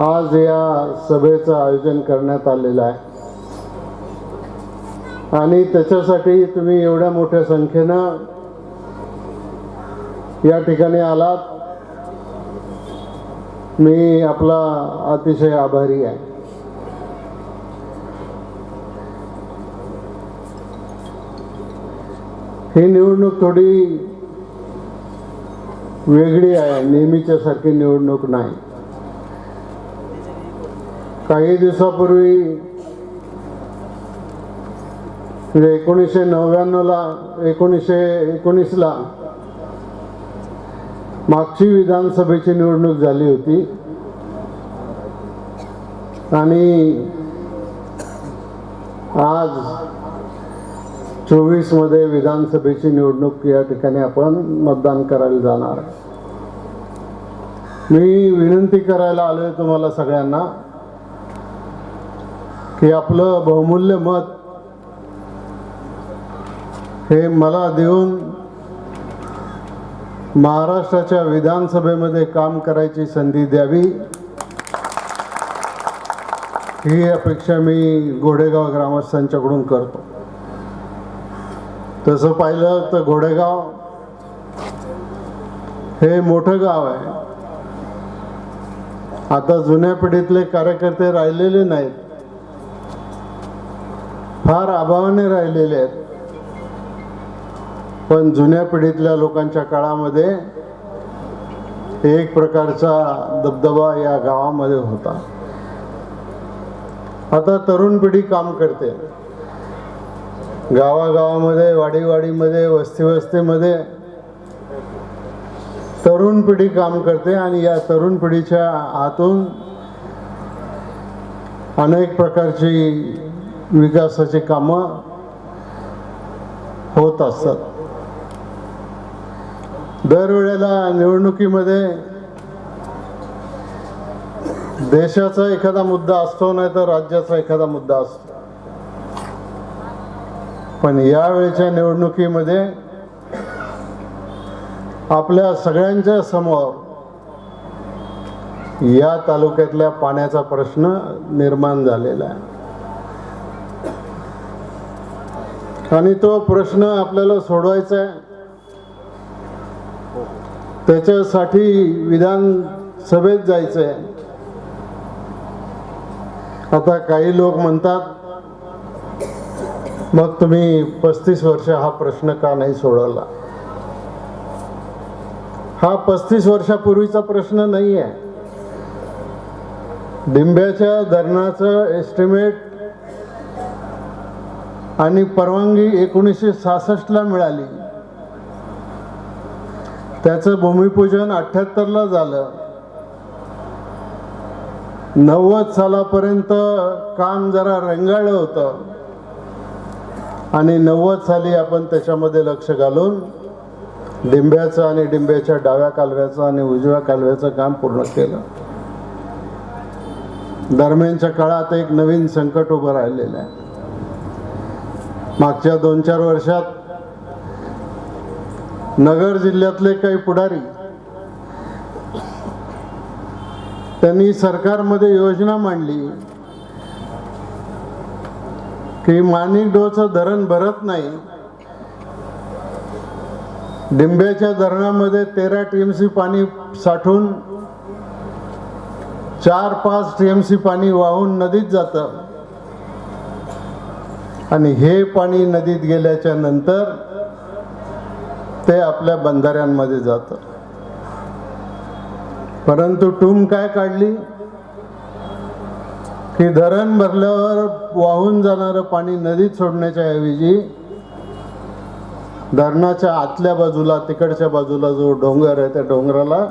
आज या सभेचं आयोजन करण्यात आलेलं आहे. आणि त्याच्यासाठी तुम्ही एवढ्या मोठ्या संख्येनं या ठिकाणी आलात. मी आपला अतिशय आभारी आहे. ही निवडणूक थोडी वेगळी आहे नेहमीच्यासारखी निवडणूक नाही. काही दिवसापूर्वी म्हणजे एकोणीसशे नव्याण्णवला एकोणीसशे एकोणीसला मागची विधानसभेची निवडणूक झाली होती. आणि आज चोवीसमध्ये विधानसभेची निवडणूक या ठिकाणी आपण मतदान करायला जाणार. मी विनंती करायला आलोय तुम्हाला सगळ्यांना. की आपलं बहुमूल्य मत. हे मला देऊन महाराष्ट्राच्या विधानसभेमध्ये काम करायची संधी द्यावी. ही अपेक्षा मी घोडेगाव ग्रामस्थांच्याकडून करतो. तसं पाहिलं तर घोडेगाव हे मोठं गाव आहे. आता जुन्या पिढीतले कार्यकर्ते राहिलेले नाहीत. फार अभावाने राहिलेले आहेत. पण जुन्या पिढीतल्या लोकांच्या काळामध्ये एक प्रकारचा दबदबा या गावामध्ये होता. आता तरुण पिढी काम करते. गावागावामध्ये वाडीवाडीमध्ये वस्ती वस्तीमध्ये तरुण पिढी काम करते आणि या तरुण पिढीच्या हातून अनेक प्रकारची विकासाची कामं होत असतात. दरवेळेला निवडणुकीमध्ये देशाचा एखादा मुद्दा असतो नाही तर राज्याचा एखादा मुद्दा असतो. पण यावेळेच्या निवडणुकीमध्ये आपल्या सगळ्यांच्या समोर या तालुक्यातल्या पाण्याचा प्रश्न निर्माण झालेला आहे. आणि तो प्रश्न आपल्याला सोडवायचा आहे. त्याच्यासाठी विधानसभेत जायचं आहे. आता काही लोक म्हणतात मग तुम्ही पस्तीस वर्ष हा प्रश्न का नाही सोडवला? हा पस्तीस वर्षापूर्वीचा प्रश्न नाही आहे डिंब्याच्या धरणाचं एस्टिमेट आणि परवानगी एकोणीसशे सहासष्टला मिळाली. त्याचं भूमिपूजन अठ्ठ्याहत्तरला झालं. नव्वद सालापर्यंत काम जरा रंगाळलं होतं. आणि नव्वद साली आपण त्याच्यामध्ये लक्ष घालून डिंब्याचं आणि डिंब्याच्या डाव्या कालव्याचं आणि उजव्या कालव्याचं काम पूर्ण केलं. दरम्यानच्या काळात एक नवीन संकट उभं राहिलेलं आहे. मागच्या दोन चार वर्षात नगर जिल्ह्यातले काही पुढारी त्यांनी सरकारमध्ये योजना मांडली की माणिक डोचं धरण भरत नाही. डिंब्याच्या धरणामध्ये तेरा टीएमसी पाणी साठून चार पाच टीएमसी पाणी वाहून नदीत जातं. आणि हे पाणी नदीत गेल्याच्यानंतर ते आपल्या बंधाऱ्यांमध्ये जातं. परंतु टूम काय काढली? की धरण भरल्यावर वाहून जाणारं पाणी नदीत सोडण्याच्या ऐवजी धरणाच्या आतल्या बाजूला तिकडच्या बाजूला जो डोंगर आहे त्या डोंगराला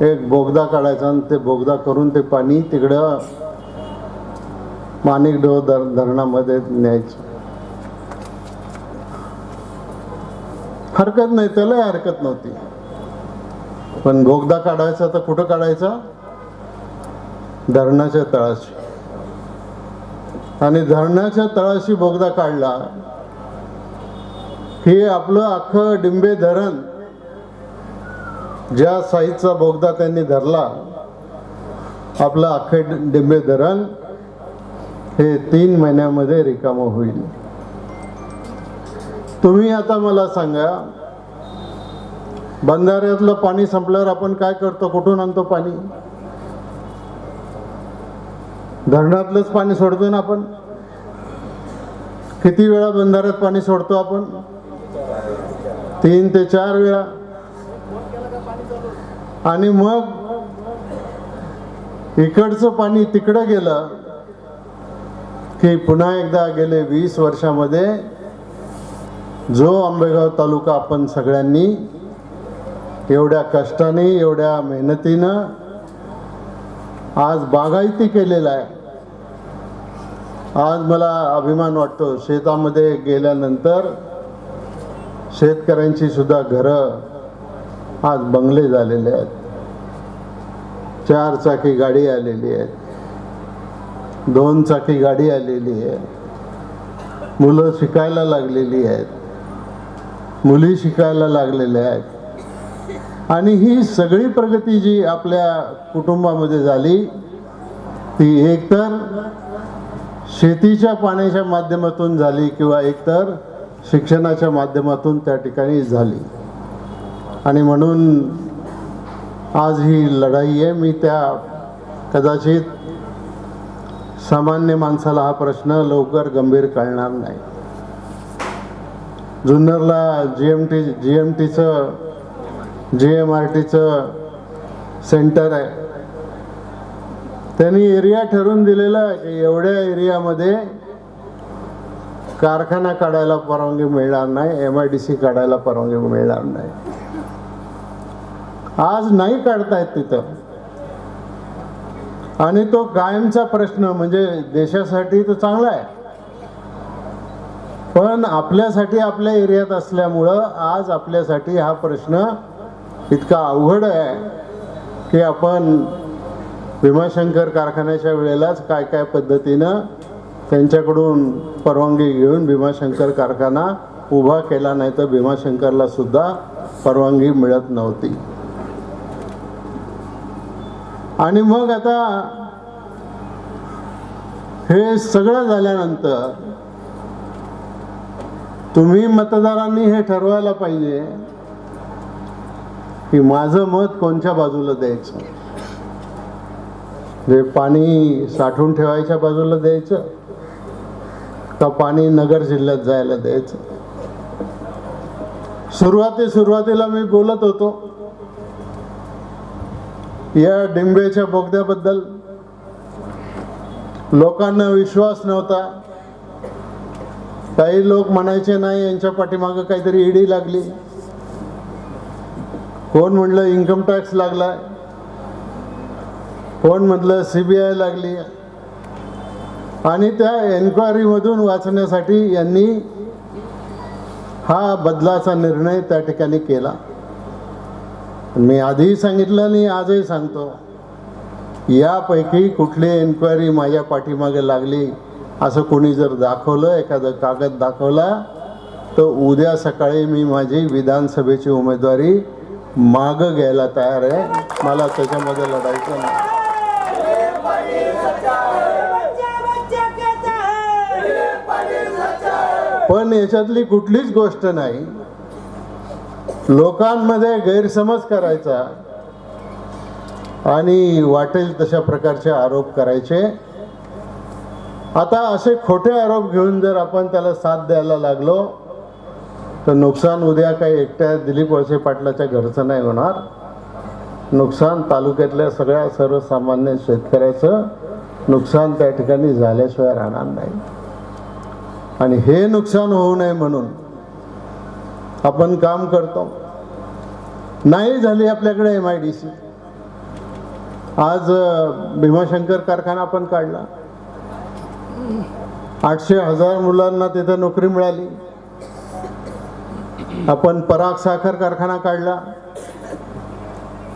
एक बोगदा काढायचा आणि ते बोगदा करून ते पाणी तिकडं माणिक डो धर धरणामध्ये न्यायचं. हरकत नाही त्याला हरकत नव्हती. पण बोगदा काढायचा तर कुठं काढायचा? धरणाच्या तळाशी. आणि धरणाच्या तळाशी बोगदा काढला हे आपलं अख्खं डिंबे धरण ज्या साईजचा बोगदा त्यांनी धरला आपलं अख्खे डिंबे धरण हे तीन महिन्यामध्ये रिकामं होईल. तुम्ही आता मला सांगा बंधाऱ्यातलं पाणी संपल्यावर आपण काय करतो? कुठून आणतो पाणी? धरणातलंच पाणी सोडतो ना आपण? किती वेळा बंधाऱ्यात पाणी सोडतो आपण? तीन ते चार वेळा. आणि मग इकडचं पाणी तिकडं गेलं की पुन्हा एकदा गेले वीस वर्षामध्ये जो आंबेगाव तालुका आपण सगळ्यांनी एवढ्या कष्टाने एवढ्या मेहनतीनं आज बागायती केलेला आहे. आज मला अभिमान वाटतो शेतामध्ये गेल्यानंतर शेतकऱ्यांची सुद्धा घरं आज बंगले झालेले आहेत. चार चाकी गाडी आलेली आहे दोन चाकी गाडी आलेली आहे. मुलं शिकायला लागलेली आहेत. मुली शिकायला लागलेल्या आहेत. आणि ही सगळी प्रगती जी आपल्या कुटुंबामध्ये झाली ती एकतर शेतीच्या पाण्याच्या माध्यमातून झाली किंवा एकतर शिक्षणाच्या माध्यमातून त्या ठिकाणी झाली. आणि म्हणून आज ही लढाई आहे. मी त्या कदाचित सामान्य माणसाला हा प्रश्न लवकर गंभीर कळणार नाही. जुन्नरला G M T G M टीचं जी एम आर टीचं सेंटर आहे. त्यांनी एरिया ठरवून दिलेला की एवढ्या एरियामध्ये कारखाना काढायला परवानगी मिळणार नाही एम आय डी सी काढायला परवानगी मिळणार नाही. आज नाही काढतायत तिथं. आणि तो कायमचा प्रश्न म्हणजे देशासाठी तो चांगला आहे. पण आपल्यासाठी आपल्या एरियात असल्यामुळं आज आपल्यासाठी हा प्रश्न इतका अवघड आहे की आपण भीमाशंकर कारखान्याच्या वेळेलाच काय काय पद्धतीनं त्यांच्याकडून परवानगी घेऊन भीमाशंकर कारखाना उभा केला नाही तर भीमाशंकरला सुद्धा परवानगी मिळत नव्हती. आणि मग आता हे सगळं झाल्यानंतर तुम्ही मतदारांनी हे ठरवायला पाहिजे की माझं मत कोणत्या बाजूला द्यायचं? जे पाणी साठवून ठेवायच्या बाजूला द्यायचं का पाणी नगर जिल्ह्यात जायला द्यायचं? सुरुवाती सुरुवातीला मी बोलत होतो. या डिंबेच्या बोगद्याबद्दल लोकांना विश्वास नव्हता. काही लोक म्हणायचे नाही यांच्या पाठीमागं काहीतरी ईडी लागली. कोण म्हणलं इन्कम टॅक्स लागला कोण म्हटलं सी बी आय लागली. आणि त्या एन्क्वायरीमधून वाचण्यासाठी यांनी हा बदलाचा निर्णय त्या ठिकाणी केला. मी आधीही सांगितलं आणि आजही सांगतो. यापैकी कुठली एन्क्वायरी माझ्या पाठीमागे लागली असं कोणी जर दाखवलं एखादं कागद दाखवला तर उद्या सकाळी मी माझी विधानसभेची उमेदवारी माग घ्यायला तयार आहे. मला त्याच्यामध्ये लढायचं नाही. पण याच्यातली कुठलीच गोष्ट नाही. लोकांमध्ये गैरसमज करायचा आणि वाटेल तशा प्रकारचे आरोप करायचे. आता असे खोटे आरोप घेऊन जर आपण त्याला साथ द्यायला लागलो तर नुकसान उद्या काही एकट्या दिलीप वळसे पाटलाच्या घरचं नाही होणार. नुकसान तालुक्यातल्या सगळ्या सर्वसामान्य शेतकऱ्याचं नुकसान त्या ठिकाणी झाल्याशिवाय राहणार नाही. आणि हे नुकसान होऊ नये म्हणून आपण काम करतो. नाही झाली आपल्याकडे एम आय डी सी आज भीमाशंकर कारखाना आपण काढला. आठशे हजार मुलांना तिथं नोकरी मिळाली. आपण पराग साखर कारखाना काढला.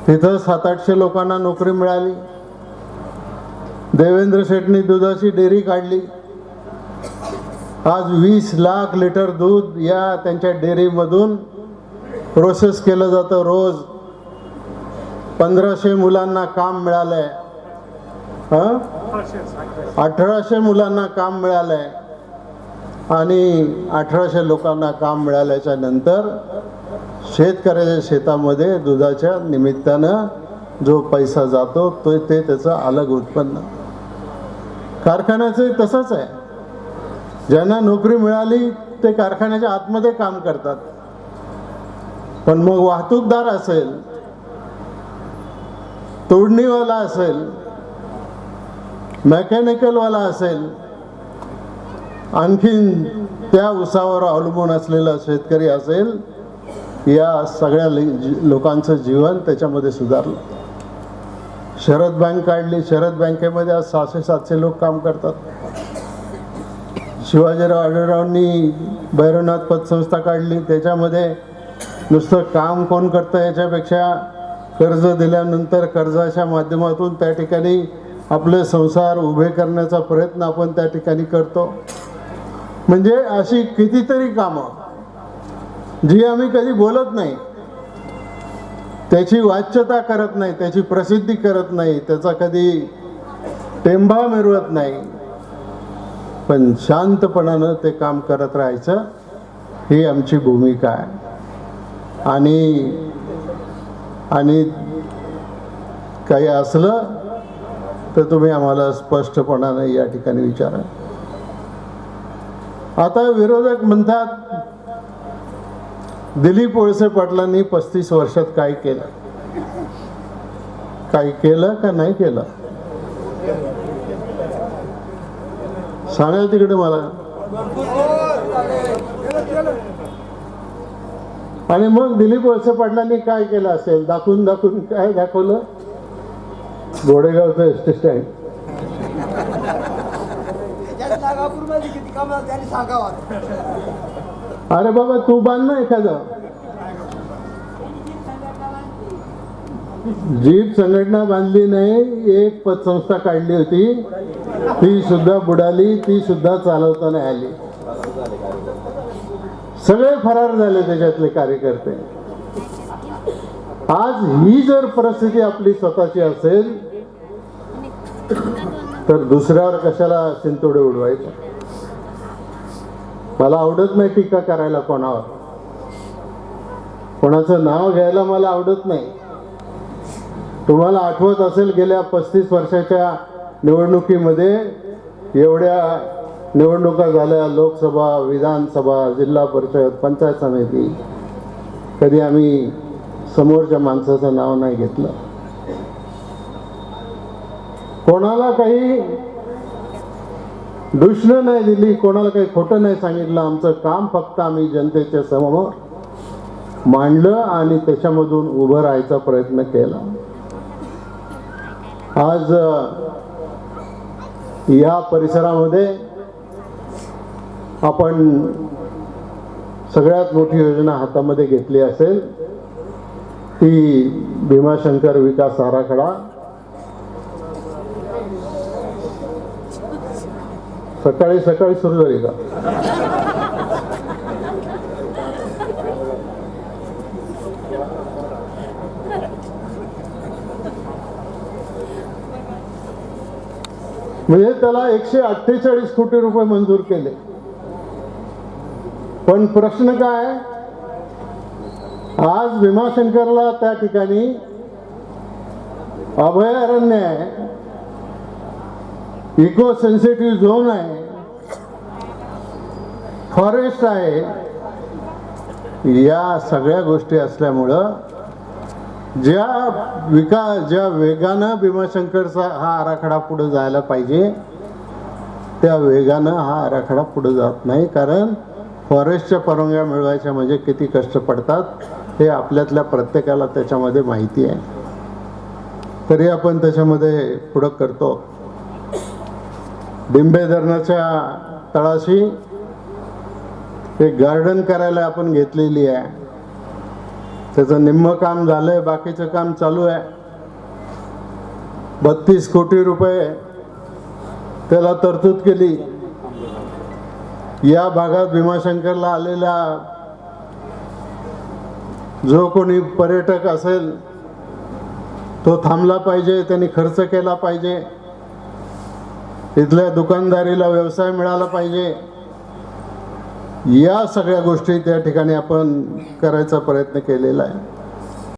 तिथं सात आठशे लोकांना नोकरी मिळाली. देवेंद्र शेटनी दुधाची डेअरी काढली. आज वीस लाख लिटर दूध या त्यांच्या डेअरीमधून प्रोसेस केलं जातं रोज. पंधराशे मुलांना काम मिळालं आहे अठराशे मुलांना काम मिळालं आहे आणि अठराशे लोकांना काम मिळाल्याच्या नंतर शेतकऱ्याच्या शेतामध्ये दुधाच्या निमित्तानं जो पैसा जातो तो ते त्याचं अलग उत्पन्न. कारखान्याचं तसंच आहे. ज्यांना नोकरी मिळाली ते कारखान्याच्या आतमध्ये काम करतात. पण मग वाहतूकदार असेल तोडणीवाला असेल मेकॅनिकलवाला असेल आणखीन त्या उसावर अवलंबून असलेला शेतकरी असेल या सगळ्या लोकांचं जीवन त्याच्यामध्ये सुधारलं. शरद बँक काढली शरद बँकेमध्ये आज सहाशे सातशे लोक काम करतात. शिवाजीराव आढळरावांनी भैरवनाथ पतसंस्था काढली. त्याच्यामध्ये नुसतं काम कोण करतं याच्यापेक्षा कर्ज दिल्यानंतर कर्जाच्या माध्यमातून त्या ठिकाणी आपले संसार उभे करण्याचा प्रयत्न आपण त्या ठिकाणी करतो. म्हणजे अशी कितीतरी कामं. जी आम्ही कधी बोलत नाही. त्याची वाच्यता करत नाही त्याची प्रसिद्धी करत नाही त्याचा कधी टेंबा मिरवत नाही. पण शांतपणानं ते काम करत राहायचं ही आमची भूमिका आहे. आणि आणि काही असलं तर तुम्ही आम्हाला स्पष्टपणानं या ठिकाणी विचारा. आता विरोधक म्हणतात दिलीप वळसे पाटलांनी पस्तीस वर्षात काय केलं. काही केलं का नाही केलं? सांगा तिकडे मला. आणि मग दिलीप वळसे पाटलांनी काय केलं असेल? दाखवून दाखवून काय दाखवलं? गोडेगावचं एस टी स्टँड. अरे बाबा तू बांध ना एखादं. जीप संघटना बांधली नाही एक पतसंस्था काढली होती. ती सुद्धा बुडाली ती सुद्धा चालवता नाही आली. सगळे फरार झाले त्याच्यातले कार्यकर्ते. आज ही जर परिस्थिती आपली स्वतःची असेल तर दुसऱ्यावर कशाला चिंतोडे उडवायचं? मला आवडत नाही टीका करायला कोणावर. कोणाचं नाव घ्यायला मला आवडत नाही. तुम्हाला आठवत असेल गेल्या पस्तीस वर्षाच्या निवडणुकीमध्ये एवढ्या निवडणुका झाल्या लोकसभा विधानसभा जिल्हा परिषद पंचायत समिती. कधी आम्ही समोरच्या माणसाचं नाव नाही घेतलं. कोणाला काही दुष्ण नाही दिली कोणाला काही खोटं नाही सांगितलं आमचं काम फक्त आम्ही जनतेच्या समोर मांडलं आणि त्याच्यामधून उभं राहायचा प्रयत्न केला. आज या परिसरामध्ये आपण सगळ्यात मोठी योजना हातामध्ये घेतली असेल ती भीमाशंकर विकास आराखडा. सकाळी सकाळी सुरू झाली का? म्हणजे त्याला एकशे अठ्ठेचाळीस कोटी रुपये मंजूर केले. पण प्रश्न काय? आज भीमाशंकरला त्या ठिकाणी अभयारण्य आहे इको सेन्सिटिव्ह झोन आहे फॉरेस्ट आहे या सगळ्या गोष्टी असल्यामुळं ज्या विकास ज्या वेगानं भीमाशंकरचा हा आराखडा पुढे जायला पाहिजे त्या वेगानं हा आराखडा पुढे जात नाही कारण फॉरेस्टच्या परवानग्या मिळवायच्या म्हणजे किती कष्ट पडतात हे आपल्यातल्या प्रत्येकाला त्याच्यामध्ये माहिती आहे. तरी आपण त्याच्यामध्ये पुढं करतो. डिंबे धरणाच्या तळाशी एक गार्डन करायला आपण घेतलेली आहे. त्याचं निम्म काम झालंय बाकीचं काम चालू आहे. बत्तीस कोटी रुपये त्याला तरतूद केली. या भागात भीमाशंकरला आलेला जो कोणी पर्यटक असेल तो थांबला पाहिजे त्यांनी खर्च केला पाहिजे. इथल्या दुकानदारीला व्यवसाय मिळाला पाहिजे. या सगळ्या गोष्टी त्या ठिकाणी आपण करायचा प्रयत्न केलेला आहे.